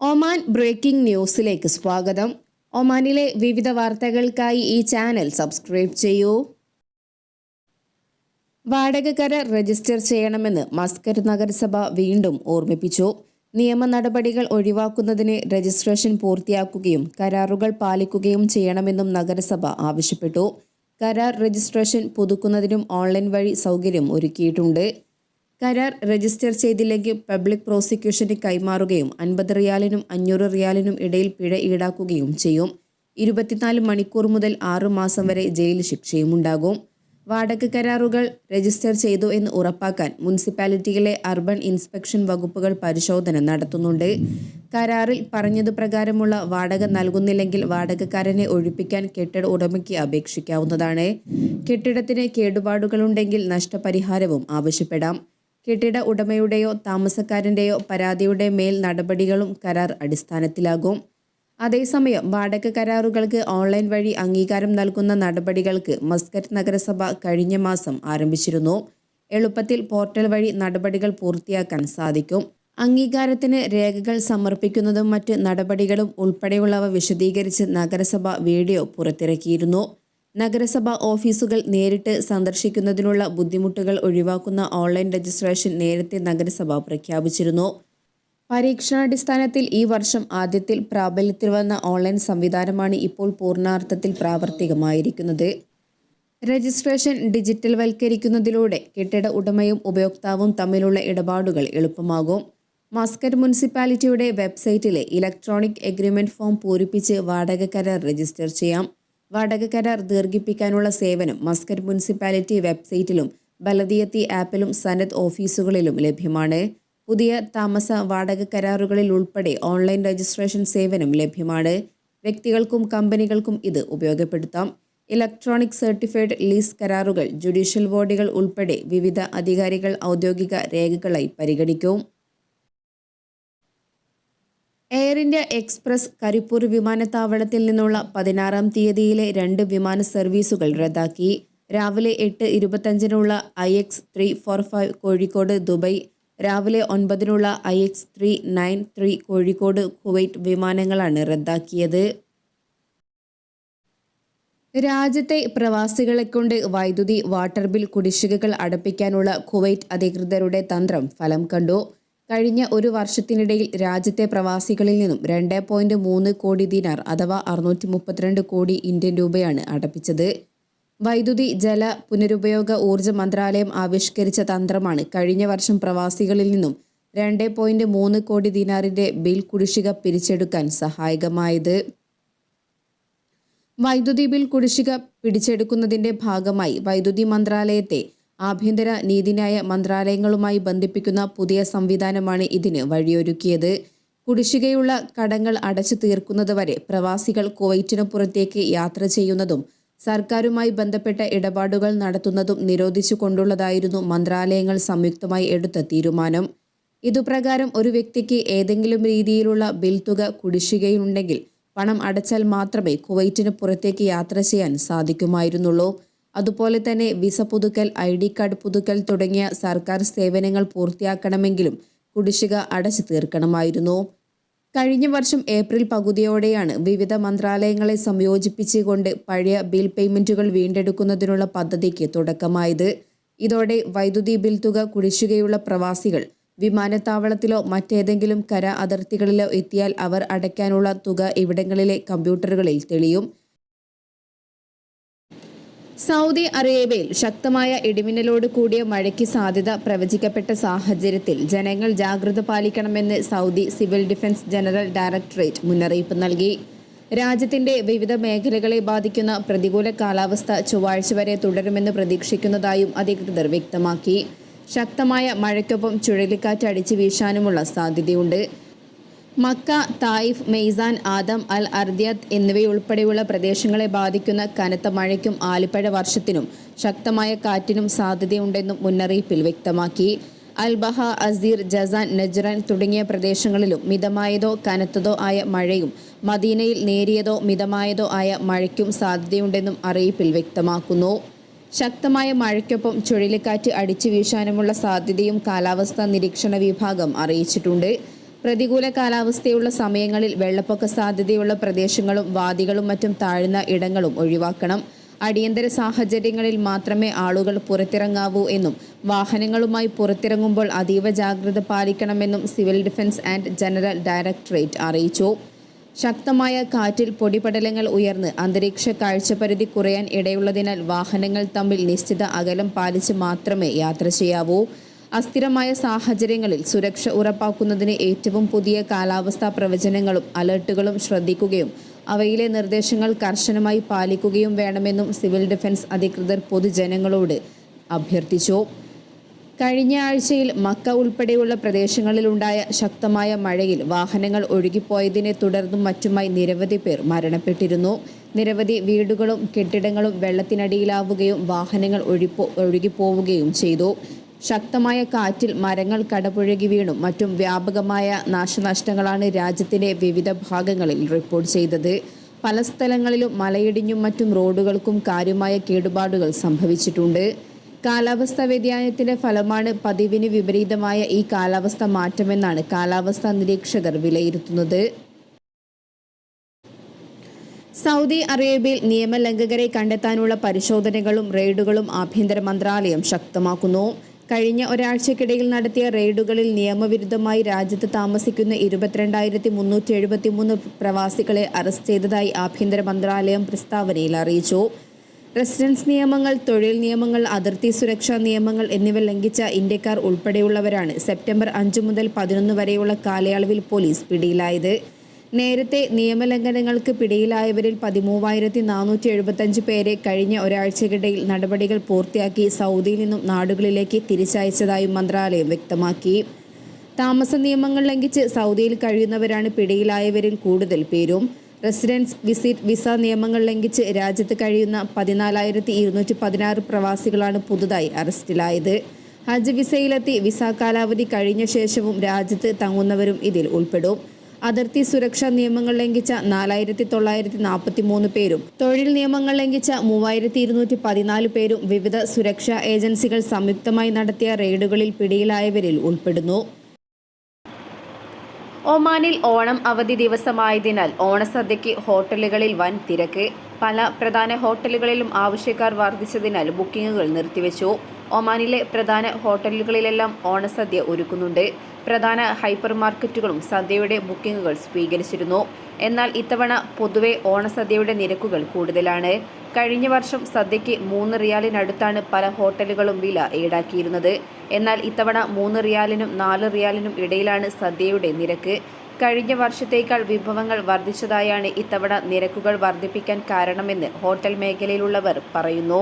Oman breaking ന്യൂസിലേക്ക് സ്വാഗതം. ഒമാനിലെ വിവിധ വാർത്തകൾക്കായി ഈ ചാനൽ സബ്സ്ക്രൈബ് ചെയ്യൂ. വാടകക്കര രജിസ്റ്റർ ചെയ്യണമെന്ന് മസ്കറ്റ് നഗരസഭ വീണ്ടും ഓർമ്മിപ്പിച്ചു. നിയമ നടപടികൾ ഒഴിവാക്കുന്നതിന് രജിസ്ട്രേഷൻ പൂർത്തിയാക്കുകയും കരാറുകൾ പാലിക്കുകയും ചെയ്യണമെന്നും നഗരസഭ ആവശ്യപ്പെട്ടു. കരാർ രജിസ്ട്രേഷൻ പുതുക്കുന്നതിനും ഓൺലൈൻ വഴി സൗകര്യം ഒരുക്കിയിട്ടുണ്ട്. കരാർ രജിസ്റ്റർ ചെയ്തില്ലെങ്കിൽ പബ്ലിക് പ്രോസിക്യൂഷന് കൈമാറുകയും അൻപത് റിയാലിനും അഞ്ഞൂറ് റിയാലിനും ഇടയിൽ പിഴ ഈടാക്കുകയും ചെയ്യും. ഇരുപത്തിനാല് മണിക്കൂർ മുതൽ ആറു മാസം വരെ ജയിൽ ശിക്ഷയും ഉണ്ടാകും വാടക കരാറുകൾ രജിസ്റ്റർ ചെയ്തു എന്ന് ഉറപ്പാക്കാൻ മുനിസിപ്പാലിറ്റിയിലെ അർബൻ ഇൻസ്പെക്ഷൻ വകുപ്പുകൾ പരിശോധന നടത്തുന്നുണ്ട്. കരാറിൽ പറഞ്ഞതു പ്രകാരമുള്ള വാടക നൽകുന്നില്ലെങ്കിൽ വാടകക്കാരനെ ഒഴിപ്പിക്കാൻ കെട്ടിട ഉടമയ്ക്ക് അപേക്ഷിക്കാവുന്നതാണ്. കെട്ടിടത്തിന് കേടുപാടുകളുണ്ടെങ്കിൽ നഷ്ടപരിഹാരവും ആവശ്യപ്പെടാം. കെട്ടിട ഉടമയുടെയോ താമസക്കാരന്റെയോ പരാതിയുടെ മേൽ നടപടികളും കരാർ അടിസ്ഥാനത്തിലാകും. അതേസമയം വാടക കരാറുകൾക്ക് ഓൺലൈൻ വഴി അംഗീകാരം നൽകുന്ന നടപടികൾക്ക് മസ്കറ്റ് നഗരസഭ കഴിഞ്ഞ മാസം ആരംഭിച്ചിരുന്നു. എളുപ്പത്തിൽ പോർട്ടൽ വഴി നടപടികൾ പൂർത്തിയാക്കാൻ സാധിക്കും. അംഗീകാരത്തിന് രേഖകൾ സമർപ്പിക്കുന്നതും മറ്റ് നടപടികളും ഉൾപ്പെടെയുള്ളവ വിശദീകരിച്ച് നഗരസഭ വീഡിയോ പുറത്തിറക്കിയിരുന്നു. നഗരസഭ ഓഫീസുകൾ നേരിട്ട് സന്ദർശിക്കുന്നതിനുള്ള ബുദ്ധിമുട്ടുകൾ ഒഴിവാക്കുന്ന ഓൺലൈൻ രജിസ്ട്രേഷൻ നേരത്തെ നഗരസഭ പ്രഖ്യാപിച്ചിരുന്നു. പരീക്ഷണാടിസ്ഥാനത്തിൽ ഈ വർഷം ആദ്യത്തിൽ പ്രാബല്യത്തിൽ വന്ന ഓൺലൈൻ സംവിധാനമാണ് ഇപ്പോൾ പൂർണാർത്ഥത്തിൽ പ്രാവർത്തികമായിരിക്കുന്നത്. രജിസ്ട്രേഷൻ ഡിജിറ്റൽ വൽക്കരിക്കുന്നതിലൂടെ കെട്ടിട ഉടമയും ഉപയോക്താവും തമ്മിലുള്ള ഇടപാടുകൾ എളുപ്പമാകും. മസ്കറ്റ് മുനിസിപ്പാലിറ്റിയുടെ വെബ്സൈറ്റിലെ ഇലക്ട്രോണിക് എഗ്രിമെന്റ് ഫോം പൂരിപ്പിച്ച് വാടക കരാർ രജിസ്റ്റർ ചെയ്യാം. വാടക കരാർ ദീർഘിപ്പിക്കാനുള്ള സേവനം മസ്കറ്റ് മുനിസിപ്പാലിറ്റി വെബ്സൈറ്റിലും ബലദിയത്തി ആപ്പിലും സനത് ഓഫീസുകളിലും ലഭ്യമാണ്. പുതിയ താമസ വാടക കരാറുകളിൽ ഉൾപ്പെടെ ഓൺലൈൻ രജിസ്ട്രേഷൻ സേവനം ലഭ്യമാണ്. വ്യക്തികൾക്കും കമ്പനികൾക്കും ഇത് ഉപയോഗപ്പെടുത്താം. ഇലക്ട്രോണിക് സർട്ടിഫൈഡ് ലീസ് കരാറുകൾ ജുഡീഷ്യൽ ബോഡികൾ ഉൾപ്പെടെ വിവിധ അധികാരികൾ ഔദ്യോഗിക രേഖകളായി പരിഗണിക്കും. എയർ ഇന്ത്യ എക്സ്പ്രസ് കരിപ്പൂർ വിമാനത്താവളത്തിൽ നിന്നുള്ള പതിനാറാം തീയതിയിലെ രണ്ട് വിമാന സർവീസുകൾ റദ്ദാക്കി. രാവിലെ എട്ട് ഇരുപത്തഞ്ചിനുള്ള I X three four five Kozhikode Dubai രാവിലെ ഒൻപതിനുള്ള I X three nine three Kozhikode Kuwait വിമാനങ്ങളാണ് റദ്ദാക്കിയത്. രാജ്യത്തെ പ്രവാസികളെ കൊണ്ട് വൈദ്യുതി വാട്ടർ ബിൽ കുടിശ്ശികകൾ അടപ്പിക്കാനുള്ള കുവൈറ്റ് അധികൃതരുടെ തന്ത്രം ഫലം കണ്ടു. കഴിഞ്ഞ ഒരു വർഷത്തിനിടയിൽ രാജ്യത്തെ പ്രവാസികളിൽ നിന്നും രണ്ട് പോയിന്റ് മൂന്ന് കോടി ദിനാർ അഥവാ അറുന്നൂറ്റി മുപ്പത്തിരണ്ട് കോടി ഇന്ത്യൻ രൂപയാണ് അടപ്പിച്ചത്. വൈദ്യുതി ജല പുനരുപയോഗ ഊർജ മന്ത്രാലയം ആവിഷ്കരിച്ച തന്ത്രമാണ് കഴിഞ്ഞ വർഷം പ്രവാസികളിൽ നിന്നും രണ്ട് പോയിന്റ് മൂന്ന് കോടി ദിനാറിന്റെ ബിൽ കുടിശ്ശിക പിരിച്ചെടുക്കാൻ സഹായകമായത്. വൈദ്യുതി ബിൽ കുടിശ്ശിക പിടിച്ചെടുക്കുന്നതിന്റെ ഭാഗമായി വൈദ്യുതി മന്ത്രാലയത്തെ ആഭ്യന്തര നീതിന്യായ മന്ത്രാലയങ്ങളുമായി ബന്ധിപ്പിക്കുന്ന പുതിയ സംവിധാനമാണ് ഇതിന് വഴിയൊരുക്കിയത്. കുടിശ്ശികയുള്ള കടങ്ങൾ അടച്ചു തീർക്കുന്നതുവരെ പ്രവാസികൾ കുവൈറ്റിനു പുറത്തേക്ക് യാത്ര ചെയ്യുന്നതും സർക്കാരുമായി ബന്ധപ്പെട്ട ഇടപാടുകൾ നടത്തുന്നതും നിരോധിച്ചുകൊണ്ടുള്ളതായിരുന്നു മന്ത്രാലയങ്ങൾ സംയുക്തമായി എടുത്ത തീരുമാനം. ഇതുപ്രകാരം ഒരു വ്യക്തിക്ക് ഏതെങ്കിലും രീതിയിലുള്ള ബിൽ തുക കുടിശ്ശികയുണ്ടെങ്കിൽ പണം അടച്ചാൽ മാത്രമേ കുവൈറ്റിന് പുറത്തേക്ക് യാത്ര ചെയ്യാൻ സാധിക്കുമായിരുന്നുള്ളൂ. അതുപോലെ തന്നെ വിസ പുതുക്കൽ ഐ ഡി കാർഡ് പുതുക്കൽ തുടങ്ങിയ സർക്കാർ സേവനങ്ങൾ പൂർത്തിയാക്കണമെങ്കിലും കുടിശ്ശിക അടച്ചു തീർക്കണമായിരുന്നു. കഴിഞ്ഞ വർഷം ഏപ്രിൽ പകുതിയോടെയാണ് വിവിധ മന്ത്രാലയങ്ങളെ സംയോജിപ്പിച്ചുകൊണ്ട് പഴയ ബിൽ പേയ്മെന്റുകൾ വീണ്ടെടുക്കുന്നതിനുള്ള പദ്ധതിക്ക് തുടക്കമായത്. ഇതോടെ വൈദ്യുതി ബിൽ തുക കുടിശ്ശികയുള്ള പ്രവാസികൾ വിമാനത്താവളത്തിലോ മറ്റേതെങ്കിലും കര അതിർത്തികളിലോ എത്തിയാൽ അവർ അടയ്ക്കാനുള്ള തുക ഇവിടങ്ങളിലെ കമ്പ്യൂട്ടറുകളിൽ തെളിയും. സൗദി അറേബ്യയിൽ ശക്തമായ ഇടിമിന്നലോട് കൂടിയ മഴയ്ക്ക് സാധ്യത പ്രവചിക്കപ്പെട്ട സാഹചര്യത്തിൽ ജനങ്ങൾ ജാഗ്രത പാലിക്കണമെന്ന് Saudi civil defence general directorate മുന്നറിയിപ്പ് നൽകി. രാജ്യത്തിന്റെ വിവിധ മേഖലകളെ ബാധിക്കുന്ന പ്രതികൂല കാലാവസ്ഥ ചൊവ്വാഴ്ച വരെ തുടരുമെന്ന് പ്രതീക്ഷിക്കുന്നതായും അധികൃതർ വ്യക്തമാക്കി. ശക്തമായ മഴയ്ക്കൊപ്പം ചുഴലിക്കാറ്റ് അടിച്ചു വീശാനുമുള്ള സാധ്യതയുണ്ട്. Mecca Taif Maysan Adham al Ardiyat എന്നിവയുൾപ്പെടെയുള്ള പ്രദേശങ്ങളെ ബാധിക്കുന്ന കനത്ത മഴയ്ക്കും ആലിപ്പഴ വർഷത്തിനും ശക്തമായ കാറ്റിനും സാധ്യതയുണ്ടെന്നും മുന്നറിയിപ്പിൽ വ്യക്തമാക്കി. അൽബഹ അസീർ ജസാൻ നജ്റാൻ തുടങ്ങിയ പ്രദേശങ്ങളിലും മിതമായതോ കനത്തതോ ആയ മഴയും മദീനയിൽ നേരിയതോ മിതമായതോ ആയ മഴയ്ക്കും സാധ്യതയുണ്ടെന്നും അറിയിപ്പിൽ വ്യക്തമാക്കുന്നു. ശക്തമായ മഴയ്ക്കൊപ്പം ചുഴലിക്കാറ്റ് അടിച്ചു വീശാനുമുള്ള സാധ്യതയും കാലാവസ്ഥാ നിരീക്ഷണ വിഭാഗം അറിയിച്ചിട്ടുണ്ട്. പ്രതികൂല കാലാവസ്ഥയുള്ള സമയങ്ങളിൽ വെള്ളപ്പൊക്ക സാധ്യതയുള്ള പ്രദേശങ്ങളും വാദികളും മറ്റും താഴ്ന്ന ഇടങ്ങളും ഒഴിവാക്കണം. അടിയന്തര സാഹചര്യങ്ങളിൽ മാത്രമേ ആളുകൾ പുറത്തിറങ്ങാവൂ എന്നും വാഹനങ്ങളുമായി പുറത്തിറങ്ങുമ്പോൾ അതീവ ജാഗ്രത പാലിക്കണമെന്നും civil defence and general directorate അറിയിച്ചു. ശക്തമായ കാറ്റിൽ പൊടിപടലങ്ങൾ ഉയർന്ന് അന്തരീക്ഷ കാഴ്ചപരിധി കുറയാൻ ഇടയുള്ളതിനാൽ വാഹനങ്ങൾ തമ്മിൽ നിശ്ചിത അകലം പാലിച്ച് മാത്രമേ യാത്ര ചെയ്യാവൂ. അസ്ഥിരമായ സാഹചര്യങ്ങളിൽ സുരക്ഷ ഉറപ്പാക്കുന്നതിന് ഏറ്റവും പുതിയ കാലാവസ്ഥാ പ്രവചനങ്ങളും അലർട്ടുകളും ശ്രദ്ധിക്കുകയും അവയിലെ നിർദ്ദേശങ്ങൾ കർശനമായി പാലിക്കുകയും വേണമെന്നും സിവിൽ ഡിഫൻസ് അധികൃതർ പൊതുജനങ്ങളോട് അഭ്യർത്ഥിച്ചു. കഴിഞ്ഞ ആഴ്ചയിൽ മക്ക ഉൾപ്പെടെയുള്ള പ്രദേശങ്ങളിലുണ്ടായ ശക്തമായ മഴയിൽ വാഹനങ്ങൾ ഒഴുകിപ്പോയതിനെ തുടർന്നും മറ്റുമായി നിരവധി പേർ മരണപ്പെട്ടിരുന്നു. നിരവധി വീടുകളും കെട്ടിടങ്ങളും വെള്ളത്തിനടിയിലാവുകയും വാഹനങ്ങൾ ഒഴുകിപ്പോവുകയും ചെയ്തു. ശക്തമായ കാറ്റിൽ മരങ്ങൾ കടപുഴകി വീണു. മറ്റും വ്യാപകമായ നാശനഷ്ടങ്ങളാണ് രാജ്യത്തിന്റെ വിവിധ ഭാഗങ്ങളിൽ റിപ്പോർട്ട് ചെയ്തത്. പല സ്ഥലങ്ങളിലും മലയിടിഞ്ഞും മറ്റും റോഡുകൾക്കും കാര്യമായ കേടുപാടുകൾ സംഭവിച്ചിട്ടുണ്ട്. കാലാവസ്ഥാ വ്യതിയാനത്തിന്റെ ഫലമാണ് പതിവിന് വിപരീതമായ ഈ കാലാവസ്ഥ മാറ്റമെന്നാണ് കാലാവസ്ഥാ നിരീക്ഷകർ വിലയിരുത്തുന്നത്. സൗദി അറേബ്യയിൽ നിയമലംഘകരെ കണ്ടെത്താനുള്ള പരിശോധനകളും റെയ്ഡുകളും ആഭ്യന്തര മന്ത്രാലയം ശക്തമാക്കുന്നു. കഴിഞ്ഞ ഒരാഴ്ചക്കിടയിൽ നടത്തിയ റെയ്ഡുകളിൽ നിയമവിരുദ്ധമായി രാജ്യത്ത് താമസിക്കുന്ന ഇരുപത്തിരണ്ടായിരത്തി മുന്നൂറ്റി എഴുപത്തി മൂന്ന് പ്രവാസികളെ അറസ്റ്റ് ചെയ്തതായി ആഭ്യന്തര മന്ത്രാലയം പ്രസ്താവനയിൽ അറിയിച്ചു. റെസിഡൻസ് നിയമങ്ങൾ തൊഴിൽ നിയമങ്ങൾ അതിർത്തി സുരക്ഷാ നിയമങ്ങൾ എന്നിവ ലംഘിച്ച ഇന്ത്യക്കാർ ഉൾപ്പെടെയുള്ളവരാണ് സെപ്റ്റംബർ അഞ്ച് മുതൽ പതിനൊന്ന് വരെയുള്ള കാലയളവിൽ പോലീസ് പിടിയിലായത്. നേരത്തെ നിയമലംഘനങ്ങൾക്ക് പിടിയിലായവരിൽ പതിമൂവായിരത്തി നാനൂറ്റി എഴുപത്തഞ്ച് പേരെ കഴിഞ്ഞ ഒരാഴ്ചക്കിടയിൽ നടപടികൾ പൂർത്തിയാക്കി സൗദിയിൽ നിന്നും നാടുകളിലേക്ക് തിരിച്ചയച്ചതായും മന്ത്രാലയം വ്യക്തമാക്കി. താമസ നിയമങ്ങൾ ലംഘിച്ച് സൗദിയിൽ കഴിയുന്നവരാണ് പിടിയിലായവരിൽ കൂടുതൽ പേരും. റെസിഡൻസ് വിസിറ്റ് വിസ നിയമങ്ങൾ ലംഘിച്ച് രാജ്യത്ത് കഴിയുന്ന പതിനാലായിരത്തി ഇരുന്നൂറ്റി പതിനാറ് പ്രവാസികളാണ് പുതുതായി അറസ്റ്റിലായത്. ഹജ്ജ് വിസയിലെത്തി വിസ കാലാവധി കഴിഞ്ഞ ശേഷവും രാജ്യത്ത് തങ്ങുന്നവരും ഇതിൽ ഉൾപ്പെടും. അതിർത്തി സുരക്ഷാ നിയമങ്ങൾ ലംഘിച്ച നാലായിരത്തി തൊള്ളായിരത്തി നാൽപ്പത്തി മൂന്ന് പേരും തൊഴിൽ നിയമങ്ങൾ ലംഘിച്ച മൂവായിരത്തി ഇരുന്നൂറ്റി പതിനാല് പേരും വിവിധ സുരക്ഷാ ഏജൻസികൾ സംയുക്തമായി നടത്തിയ റെയ്ഡുകളിൽ പിടിയിലായവരിൽ ഉൾപ്പെടുന്നു. ഒമാനിൽ ഓണം അവധി ദിവസമായതിനാൽ ഓണസദ്യയ്ക്ക് ഹോട്ടലുകളിൽ വൻ തിരക്ക്. പല പ്രധാന ഹോട്ടലുകളിലും ആവശ്യക്കാർ വർദ്ധിച്ചതിനാൽ ബുക്കിംഗുകൾ നിർത്തിവെച്ചു. ഒമാനിലെ പ്രധാന ഹോട്ടലുകളിലെല്ലാം ഓണസദ്യ ഒരുക്കുന്നുണ്ട്. പ്രധാന ഹൈപ്പർ മാർക്കറ്റുകളും സദ്യയുടെ ബുക്കിംഗുകൾ സ്വീകരിച്ചിരുന്നു. എന്നാൽ ഇത്തവണ പൊതുവെ ഓണസദ്യയുടെ നിരക്കുകൾ കൂടുതലാണ്. കഴിഞ്ഞ വർഷം സദ്യയ്ക്ക് മൂന്ന് റിയാലിനടുത്താണ് പല ഹോട്ടലുകളും വില ഈടാക്കിയിരുന്നത്. എന്നാൽ ഇത്തവണ മൂന്ന് റിയാലിനും നാല് റിയാലിനും ഇടയിലാണ് സദ്യയുടെ നിരക്ക്. കഴിഞ്ഞ വർഷത്തേക്കാൾ വിഭവങ്ങൾ വർദ്ധിച്ചതായാണ് ഇത്തവണ നിരക്കുകൾ വർദ്ധിപ്പിക്കാൻ കാരണമെന്ന് ഹോട്ടൽ മേഖലയിലുള്ളവർ പറയുന്നു.